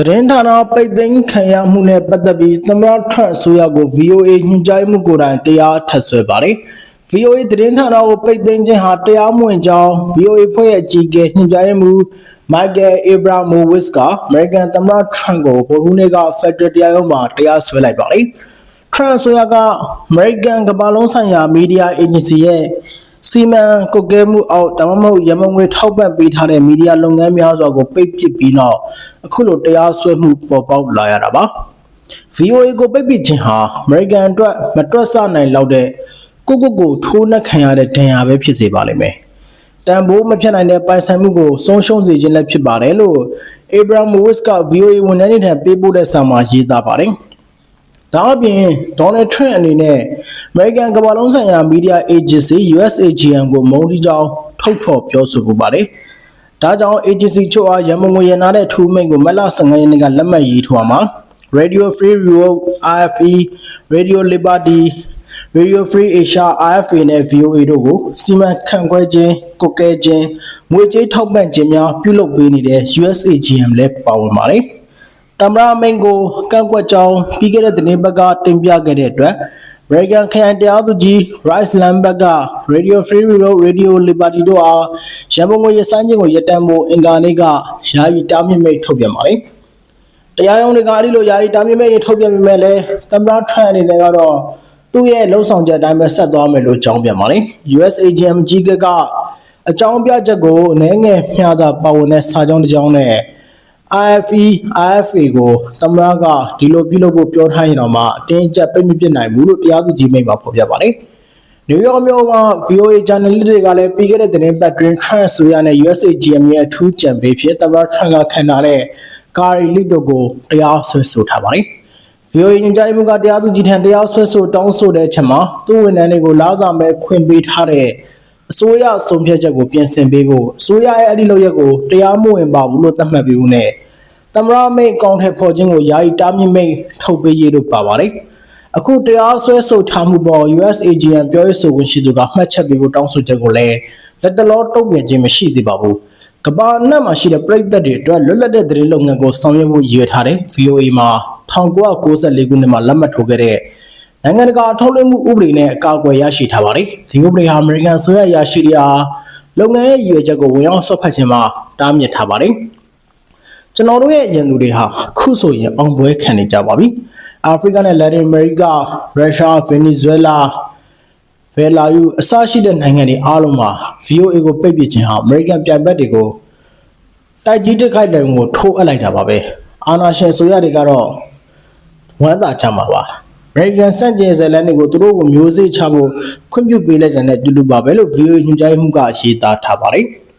သတင်းဌာနပိတ်သိမ်းခံရမှုနဲ့ပတ်သက်ပြီးသမ္မတထရန့်အစိုးရကို VOA ညွှန်ကြားမှုကိုယ်တိုင်တရားထပ်ဆွဲပါတယ်။ VOA သတင်းဌာနကိုပိတ်သိမ်းခြင်းဟာတရားမဝင်ကြောင်း VOA ဖွဲ့ရဲ့အကြီးအကဲညွှန်ကြားမှု Michael Abramowitz က American သမ္မတထရန့်ကိုဗုဒ္ဓဟူးနေ့က Federal တရားရုံးမှာတရားစွဲလိုက်ပါတယ်။ထရန့်အစိုးရက American ကမ္ဘာလုံးဆိုင်ရာမီဒီယာအေဂျင်စီရဲ့စီမံကုတ်ကဲမှုအောက်ဒါမှမဟုတ်ရမငွေထောက်ပံ့ပေးထားတဲ့မီဒီယာလုပ်ငန်းများစွာကိုပိတ်ပစ်ပြီးနောက် အခုလိုတရားစွဲမှုပေါ်ပေါက်လာရတာပါ VOA ကိုပိတ်ပစ်ခြင်းဟာ American အတွက်မတွက်ဆနိုင်လောက်တဲ့ကိုကိုကိုထိုးနှက်ခံရတဲ့ဒဏ်ရာပဲဖြစ်စေပါလိမ့်မယ်တန်ဖိုးမဖြစ်နိုင်တဲ့ပိုင်ဆိုင်မှုကိုဆုံးရှုံးစေခြင်းလည်းဖြစ်ပါတယ်လို့ Abramowitz က VOA ဝန်ထမ်းတွေထံပေးပို့တဲ့စာမှာရေးသားပါတယ်ဒါအပြင်ဒေါ်နယ်ထရန့်အနေနဲ့ American ကမ္ဘာလုံးဆိုင်ရာမီဒီယာအေဂျင်စီ USAGM ကိုမုန်းတီးကြောင်းထုတ်ဖော်ပြောဆိုပူပါတယ်။ ဒါကြောင့် agency ချုပ်အားရမငွေရနာတဲ့ထူးမိန့်ကိုမက်လ15ရက်နေ့ကလက်မှတ်ရေးထိုးမှာ Radio Free Europe RFE Radio Liberty Radio Free Asia RFA နဲ့ VOA တို့ကိုစီမံခန့်ခွဲခြင်း၊ကုတ်ကဲခြင်း၊ငွေကြေးထောက်ပံ့ခြင်းများပြုလုပ်ပေးနေတဲ့ USAGM လည်းပါဝင်ပါတယ်။တမရမိန်ကိုကန့်ကွက်ကြောင်းပြီးခဲ့တဲ့သတင်းပတ်ကတင်ပြခဲ့တဲ့အတွက် Reagan ခရိုင်တရားသူကြီး Rice Lambert က Radio Free Europe Radio Liberty တို့အားရန်ကုန်ငွေရဆိုင်ခြင်းကိုရပ်တန့်ဖို့အင်္ဂါနေ့ကယာယီတားမြစ်မိတ်ထုတ်ပြန်ပါတယ်။တရားရုံးတွေကအဲ့ဒီလိုယာယီတားမြစ်မိတ်ထုတ်ပြန်ပေမဲ့လည်းသမ္မတထရန့်အနေနဲ့ကတော့သူ့ရဲ့လှုပ်ဆောင်ချက်အတိုင်းပဲဆက်သွားမယ်လို့ကြောင်းပြန်ပါတယ်။ USAGM ကြီးကကအကြောင်းပြချက်ကိုအနေငယ်မျှတာပါဝင်တဲ့စာကြောင်းတစ်ကြောင်းနဲ့ IFE IFA ကိုသမ္မတကဒီလိုပြုလုပ်ဖို့ပြောထားရင်တော့မှအတင်းအကျပ်ပိတ်မပစ်နိုင်ဘူးလို့တရားသူကြီးမိန့်မှာဖော်ပြပါတယ်။နယူးယောက်မြို့မှာ VOA journalist တွေကလည်းပြီးခဲ့တဲ့သတင်းပတ်တွင် Trump ဆိုရနဲ့ USAGM ရဲ့အထူးကြံပေးဖြစ်သမ္မတ Trump ကခံထားတဲ့ကာရီလစ်တို့ကိုတရားစွဲဆိုထားပါတယ်။ VOA ညွှန်ကြားမှုကတရားသူကြီးထံတရားစွဲဆိုတောင်းဆိုတဲ့အချက်မှာသူ့ဝန်ထမ်းတွေကိုလာစာမဲ့ခွင့်ပေးထားတဲ့ အစိုးရဆုံးဖြတ်ချက်ကိုပြင်ဆင်ပေးဖို့အစိုးရရဲ့အဲ့ဒီလုပ်ရက်ကိုတရားမဝင်ပါဘူးလို့သတ်မှတ်ပြီးဦးနဲ့သမရမိတ်အကောင့်ထဲပေါ်ခြင်းကိုယာယီတားမြစ်မိတ်ထုတ်ပေးရေးလို့ပါပါတယ်အခုတရားစွဲဆိုထားမှုပေါ် USAGM ပြောရေးဆိုခွင့်ရှိသူကမှတ်ချက်ပေးဖို့တောင်းဆိုချက်ကိုလည်းလက်တလောတုံ့ပြန်ခြင်းမရှိသေးပါဘူးကမ္ဘာအနှံ့မှာရှိတဲ့ပြည်သက်တွေအတွက်လွတ်လပ်တဲ့သတင်းလုပ်ငန်းကိုဆောင်ရွက်ဖို့ရည်ရွယ်ထားတဲ့ VOA မှာ1994ခုနှစ်မှာလက်မှတ်ထိုးခဲ့တဲ့ နိုင်ငံတကာထုတ်လွှင့်မှုဥပဒေနဲ့အကာအကွယ်ရရှိထားပါတယ်။ဒီဥပဒေဟာအမေရိကန်ဆိုရရရှိတဲ့အားလုပ်ငန်းရဲ့ရည်ရွယ်ချက်ကိုဝင်ရောက်ဆွတ်ဖက်ခြင်းမှာတားမြစ်ထားပါတယ်။ကျွန်တော်တို့ရဲ့ရန်သူတွေဟာအခုဆိုရင်အောင်ပွဲခံနေကြပါပြီ။အာဖရိကနဲ့လက်တင်အမေရိက၊ရုရှား၊ဗင်နီဇွဲလားဘယ်လာယူအစရှိတဲ့နိုင်ငံတွေအားလုံးမှာ VOA ကိုပိတ်ပစ်ခြင်းဟာအမေရိကန်ပြန်ဘက်တွေကိုတိုက်ကြီးတစ်ခိုက်တိုင်ကိုထိုးအပ်လိုက်တာပါပဲအာနာရှင်ဆိုရတွေကတော့ဝမ်းသာကြမှာပါ အမေရိကန်စန့်ကျင်ဇလန်တွေကိုသူတို့ကိုမျိုးစေ့ချဖို့ခွင့်ပြုပေးလိုက်တဲ့နဲ့အတူတူပါပဲလို့ VOA ညွှန်ကြားမှုကရေးသားထားပါတယ်။